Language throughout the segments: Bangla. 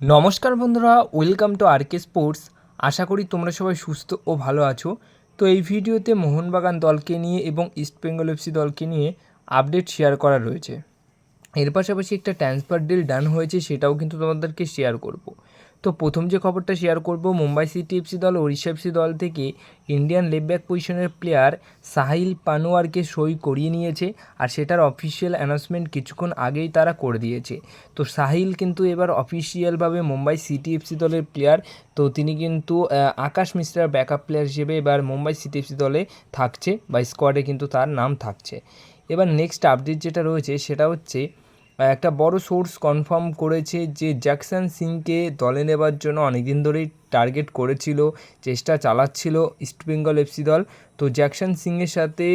নমস্কার বন্ধুরা, welcome to R K sports. আশা করি তোমরা সবাই সুস্থ ও ভালো আছো। তো এই ভিডিওতে মোহনবাগান দলকে নিয়ে এবং ইস্টবেঙ্গল এফসি দলকে নিয়ে আপডেট শেয়ার করা রয়েছে। এর পাশাপাশি একটা ট্রান্সফার ডিল ডান হয়েছে, সেটাও কিন্তু তোমাদেরকে শেয়ার করব। তো প্রথম যে খবরটা শেয়ার করব, মুম্বাই সিটি এফসি দল ওড়িশা এফসি দল থেকে ইন্ডিয়ান লেগ ব্যাক পজিশনের প্লেয়ার সাহিল পানোয়ারকে সই করিয়ে নিয়েছে আর সেটার অফিসিয়াল অ্যানাউন্সমেন্ট কিছুক্ষণ আগেই তারা করে দিয়েছে। তো সাহিল কিন্তু এবার অফিসিয়ালভাবে মুম্বাই সিটি এফসি দলের প্লেয়ার তো তিনি কিন্তু আকাশ মিশ্রার ব্যাকআপ প্লেয়ার হিসেবে এবার মুম্বাই সিটি এফসি দলে থাকছে বা স্কোয়াডে কিন্তু তার নাম থাকছে। এবার নেক্সট আপডেট যেটা রয়েছে সেটা হচ্ছে একটা বড় সোর্স কনফার্ম করেছে যে জ্যাকসন সিংকে দলে নেবার জন্য অনেকদিন ধরেই টার্গেট করেছিল, চেষ্টা চালাচ্ছিল ইস্টবেঙ্গল এফসি দল। তো জ্যাকসন সিংয়ের সাথে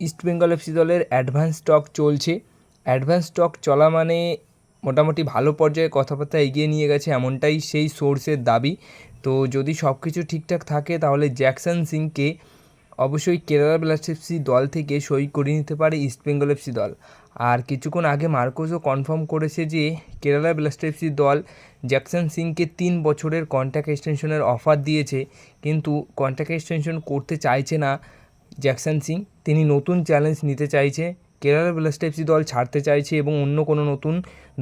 ইস্টবেঙ্গল এফসি দলের অ্যাডভান্স স্টক চলছে। অ্যাডভান্স স্টক চলা মানে মোটামুটি ভালো পর্যায়ে কথাবার্তা এগিয়ে নিয়ে গেছে এমনটাই সেই সোর্সের দাবি। তো যদি সব কিছু ঠিকঠাক থাকে তাহলে জ্যাকসন সিংকে অবশ্যই কেরালা ব্লাস্ট এফসি দল থেকে সই করিয়ে নিতে পারে ইস্টবেঙ্গল এফসি দল। আর কিছুক্ষণ আগে মার্কোসও কনফার্ম করেছে যে, কেরালা ব্লাস্ট এফসি দল জ্যাকসন সিংকে তিন বছরের কন্ট্যাক্ট এক্সটেনশনের অফার দিয়েছে, কিন্তু কন্ট্যাক্ট এক্সটেনশন করতে চাইছে না জ্যাকসন সিং। তিনি নতুন চ্যালেঞ্জ নিতে চাইছে, কেরালা ব্লাস্ট এফসি দল ছাড়তে চাইছে এবং অন্য কোনো নতুন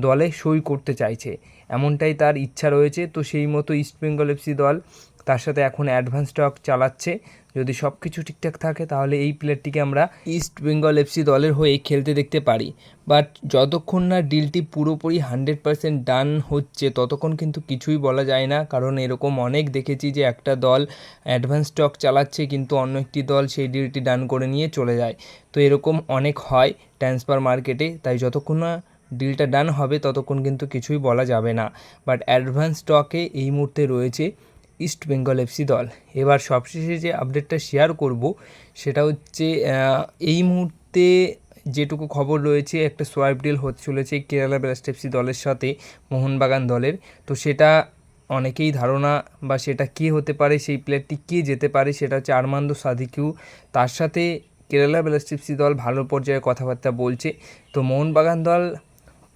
দলে সই করতে চাইছে। এমনটাই তার ইচ্ছা রয়েছে, তো সেই মতো ইস্টবেঙ্গল এফসি দল তার সাথে এখন অ্যাডভান্স স্টক চালাচ্ছে। যদি সব কিছু ঠিকঠাক থাকে, তাহলে এই প্লেয়ারটিকে আমরা ইস্ট বেঙ্গল এফসি দলের হয়ে খেলতে দেখতে পারি। বাট যতক্ষণ না ডিলটি পুরোপুরি হান্ড্রেড পার্সেন্ট ডান হচ্ছে, ততক্ষণ কিন্তু কিছুই বলা যায় না। কারণ এরকম অনেক দেখেছি যে একটা দল অ্যাডভান্স স্টক চালাচ্ছে, কিন্তু অন্য একটি দল সেই ডিলটি ডান করে নিয়ে চলে যায়। তো এরকম অনেক হয় ট্রান্সফার মার্কেটে তাই যতক্ষণ না ডিলটা ডান হবে, ততক্ষণ কিন্তু কিছুই বলা যাবে না। বাট অ্যাডভান্স স্টকে এই মুহূর্তে রয়েছে ইস্ট বেঙ্গল এফসি দল। এবার সবশেষে যে আপডেটটা শেয়ার করব, সেটা হচ্ছে এই মুহূর্তে যেটুকু খবর রয়েছে, একটা সোয়াইপ ডিল হতে চলেছে কেরালা ব্লাস্ট এফসি দলের সাথে, মোহনবাগান দলের। তো সেটা অনেকেই ধারণা বা সেটা কে হতে পারে, সেই প্লেয়ারটি কে যেতে পারে, সেটা হচ্ছে আরমান্দ সাদিকিউ। তার সাথে কেরালা ব্লাস্ট এফসি দল ভালো পর্যায়ে কথাবার্তা বলছে। তো মোহনবাগান দল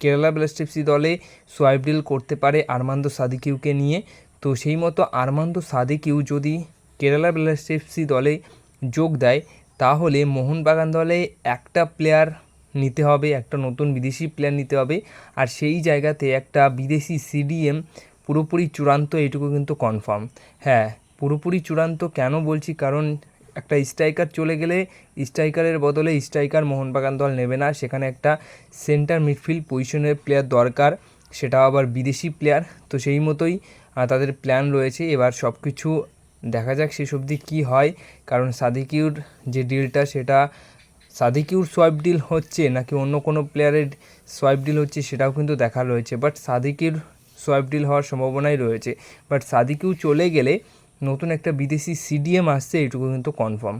কেরালা ব্লাস্ট এফসি দলে সোয়াইপ ডিল করতে পারে আরমান্দ সাদিকিউকে নিয়ে। তো সেই মতো আরমান্দ সাদিকিউ যদি কেরালা ব্লাস্ট এফসি দলে যোগ দেয়, তাহলে মোহনবাগান দলে একটা প্লেয়ার নিতে হবে, একটা নতুন বিদেশি প্লেয়ার নিতে হবে। আর সেই জায়গাতে একটা বিদেশি সিডিএম পুরোপুরি চূড়ান্ত, এটুকু কিন্তু কনফার্ম হ্যাঁ পুরোপুরি চূড়ান্ত কেন বলছি? কারণ একটা স্ট্রাইকার চলে গেলে স্ট্রাইকারের বদলে স্ট্রাইকার মোহনবাগান দল নেবে না। সেখানে একটা সেন্টার মিডফিল্ড পজিশনের প্লেয়ার দরকার, সেটাও আবার বিদেশি প্লেয়ার তো সেই মতোই তাদের প্ল্যান রয়েছে। এবার সব কিছু দেখা যাক শেষ অবধি কী হয়। কারণ সাদিকিউর যে ডিলটা সেটা সাদিকিউর সোয়াইপ ডিল হচ্ছে নাকি অন্য কোনো প্লেয়ারের সোয়াইপ ডিল হচ্ছে সেটাও কিন্তু দেখা রয়েছে। বাট সাদিকিউর সোয়াইপ ডিল হওয়ার সম্ভাবনাই রয়েছে। বাট সাদিকিউ চলে গেলে নতুন একটা বিদেশি সিডিএম আসছে এটুকু কিন্তু কনফার্ম